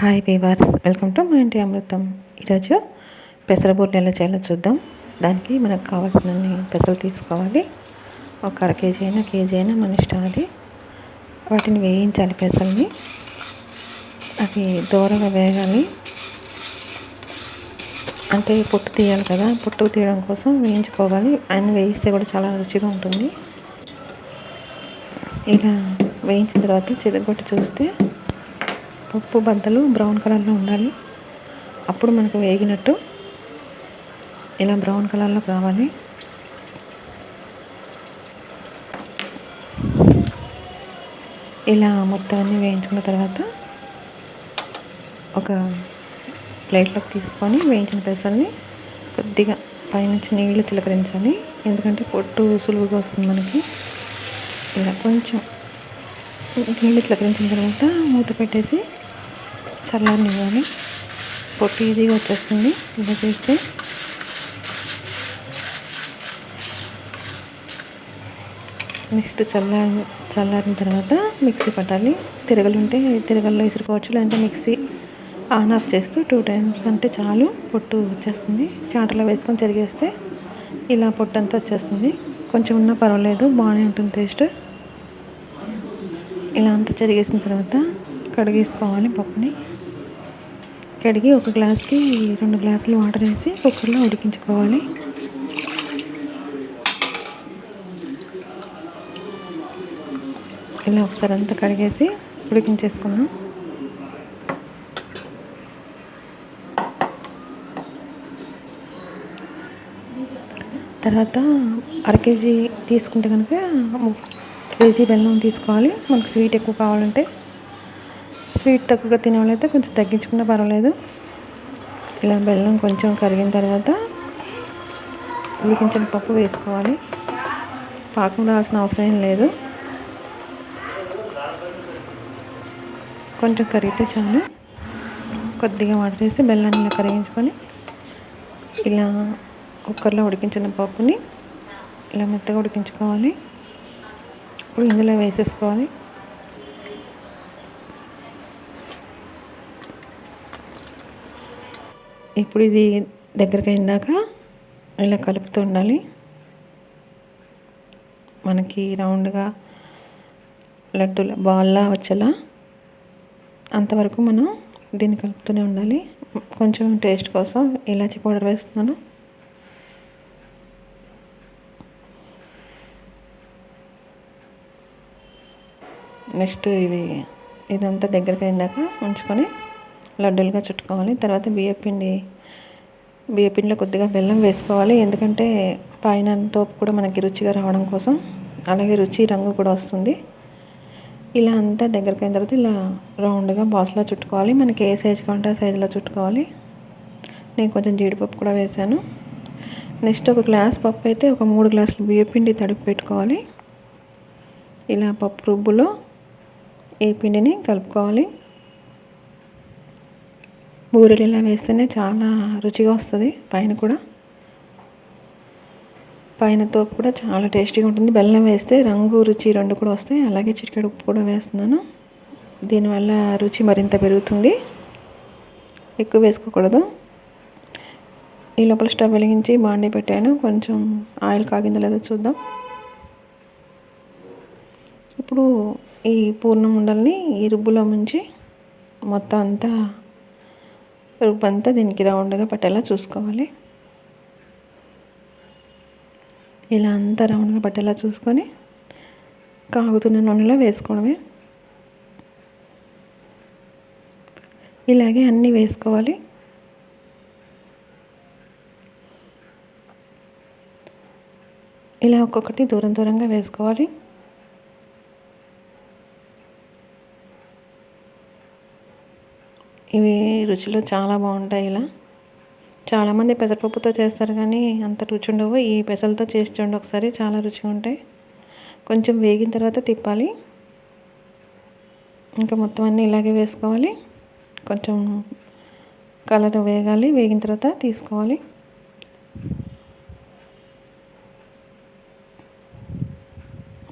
Hi weavers welcome to మా ఇంటి అమృతం ఈరోజు పెసరబూర్లు ఎలా చేయాలో చూద్దాం. దానికి మనకు కావాల్సిన పెసలు తీసుకోవాలి. ఒక అర కేజీ అయినా కేజీ అయినా మన ఇష్టం అది. వాటిని వేయించాలి పెసల్ని. అవి దూరగా వేగాలి. అంటే పొట్టు తీయాలి కదా పొట్టు తీయడం కోసం వేయించుకోవాలి. ఆయన వేయిస్తే కూడా చాలా రుచిగా ఉంటుంది. ఇలా వేయించిన తర్వాత చెదగొట్టి చూస్తే పప్పు బద్దలు బ్రౌన్ కలర్లో ఉండాలి. అప్పుడు మనకు వేగినట్టు ఇలా బ్రౌన్ కలర్లో రావాలి. ఇలా మొత్తం అన్నీ వేయించుకున్న తర్వాత ఒక ప్లేట్లోకి తీసుకొని వేయించిన పెసల్ని కొద్దిగా పైనుంచి నీళ్ళు చిలకరించాలి. ఎందుకంటే పొట్టు సులువుగా వస్తుంది మనకి. ఇలా కొంచెం నీళ్ళు చిలకరించిన తర్వాత మూత పెట్టేసి చల్లారనివ్వాలి. పొట్టి ఈజీగా వచ్చేస్తుంది. ఇలా చేస్తే నెక్స్ట్ చల్లారి చల్లారిన తర్వాత మిక్సీ పట్టాలి. తిరగలుంటే తిరగల్లో విసురుకోవచ్చు లేదంటే మిక్సీ ఆన్ ఆఫ్ చేస్తూ టూ టైమ్స్ అంటే చాలు పొట్టు వచ్చేస్తుంది. చాటలో వేసుకొని చెరిగేస్తే ఇలా పొట్టు అంతా వచ్చేస్తుంది. కొంచెం ఉన్నా పర్వాలేదు. బాగానే ఉంటుంది టేస్ట్. ఇలా అంతా చెరిగేసిన తర్వాత కడిగేసుకోవాలి పప్పుని. కడిగి ఒక గ్లాస్కి రెండు గ్లాసులు వాటర్ వేసి కుక్కర్లో ఉడికించుకోవాలి. ఇలా ఒకసారి అంతా కడిగేసి ఉడికించేసుకుందాం. తర్వాత అర కేజీ తీసుకుంటే కనుక కేజీ బెల్లం తీసుకోవాలి. మనకు స్వీట్ ఎక్కువ కావాలంటే స్వీట్ తక్కువగా తినేవాళ్ళైతే కొంచెం తగ్గించుకున్నా పర్వాలేదు. ఇలా బెల్లం కొంచెం కరిగిన తర్వాత ఉడికించిన పప్పు వేసుకోవాలి. పాకం రావాల్సిన అవసరం ఏం లేదు. కొంచెం కరిగితే చాలు. కొద్దిగా వాటర్ వేసి బెల్లాన్ని ఇలా కరిగించుకొని ఇలా కుక్కర్లో ఉడికించిన పప్పుని ఇలా మెత్తగా ఉడికించుకోవాలి. ఇప్పుడు ఇందులో వేసేసుకోవాలి. ఇప్పుడు ఇది దగ్గరికి అయిందాక ఇలా కలుపుతూ ఉండాలి. మనకి రౌండ్గా లడ్డూల బాల్లా వచ్చేలా అంతవరకు మనం దీన్ని కలుపుతూనే ఉండాలి. కొంచెం టేస్ట్ కోసం ఇలాచి పౌడర్ వేస్తున్నాను. నెక్స్ట్ ఇవి ఇదంతా దగ్గరికి అయిందాక ఉంచుకొని లడ్డూలుగా చుట్టుకోవాలి. తర్వాత బియ్యపిండి బియ్యపిండిలో కొద్దిగా బెల్లం వేసుకోవాలి. ఎందుకంటే పైన తోపు కూడా మనకి రుచిగా రావడం కోసం అలాగే రుచి రంగు కూడా వస్తుంది. ఇలా అంతా దగ్గరికి అయిన తర్వాత ఇలా రౌండ్గా బాక్స్లో చుట్టుకోవాలి. మనకి ఏ సైజ్ కావాలంటే ఆ సైజులో చుట్టుకోవాలి. నేను కొంచెం జీడిపప్పు కూడా వేసాను. నెక్స్ట్ ఒక గ్లాస్ పప్పు అయితే ఒక మూడు గ్లాసులు బియ్యపిండి తడిపి పెట్టుకోవాలి. ఇలా పప్పు రుబ్బులో ఏ పిండిని కలుపుకోవాలి. బూరెలు ఇలా వేస్తేనే చాలా రుచిగా వస్తుంది పైన కూడా. పైన తోపు కూడా చాలా టేస్టీగా ఉంటుంది. బెల్లం వేస్తే రంగు రుచి రెండు కూడా వస్తాయి. అలాగే చిటికెడు ఉప్పు కూడా వేస్తున్నాను. దీనివల్ల రుచి మరింత పెరుగుతుంది. ఎక్కువ వేసుకోకూడదు. ఈ లోపల స్టవ్ వెలిగించి బాండి పెట్టాను. కొంచెం ఆయిల్ కాగిందో లేదో చూద్దాం. ఇప్పుడు ఈ పూర్ణం ఉండల్ని ఈ రుబ్బులో ముంచి మొత్తం అంతా రుబ్బు అంతా దీనికి రౌండ్గా పట్టేలా చూసుకోవాలి. ఇలా అంతా రౌండ్గా పట్టేలా చూసుకొని కాగుతున్న నూనెలో వేసుకోవడమే. ఇలాగే అన్నీ వేసుకోవాలి. ఇలా ఒక్కొక్కటి దూరం దూరంగా వేసుకోవాలి. ఇవి రుచిలో చాలా బాగుంటాయి ఇలా. చాలామంది పెసరపప్పుతో చేస్తారు కానీ అంత రుచి ఉండవు ఈ పెసలతో చేసి చూడండి ఒకసారి చాలా రుచిగా ఉంటాయి. కొంచెం వేగిన తర్వాత తిప్పాలి. ఇంకా మొత్తం అన్నీ ఇలాగే వేసుకోవాలి. కొంచెం కలర్ వేగాలి వేగిన తర్వాత తీసుకోవాలి.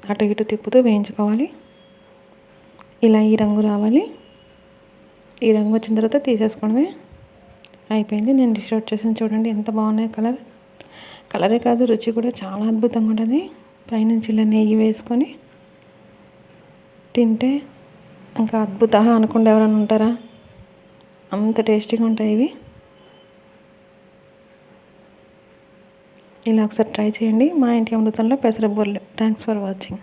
అటు ఇటు తిప్పుతూ వేయించుకోవాలి. ఇలా ఈ రంగు రావాలి. ఈ రంగు వచ్చిన తర్వాత తీసేసుకోవడమే అయిపోయింది. నేను డిష్ అవుట్ చేసాను చూడండి ఎంత బాగున్నాయి కలర్. కలరే కాదు రుచి కూడా చాలా అద్భుతంగా ఉంటుంది. పైనుంచి ఇలా నెయ్యి వేసుకొని తింటే ఇంకా అద్భుత అనుకుండా ఎవరైనా ఉంటారా? అంత టేస్టీగా ఉంటాయి ఇవి. ఇలా ఒకసారి ట్రై చేయండి. మా ఇంటి అమృతంలో పెసర బూరెలు థ్యాంక్స్ ఫర్ వాచింగ్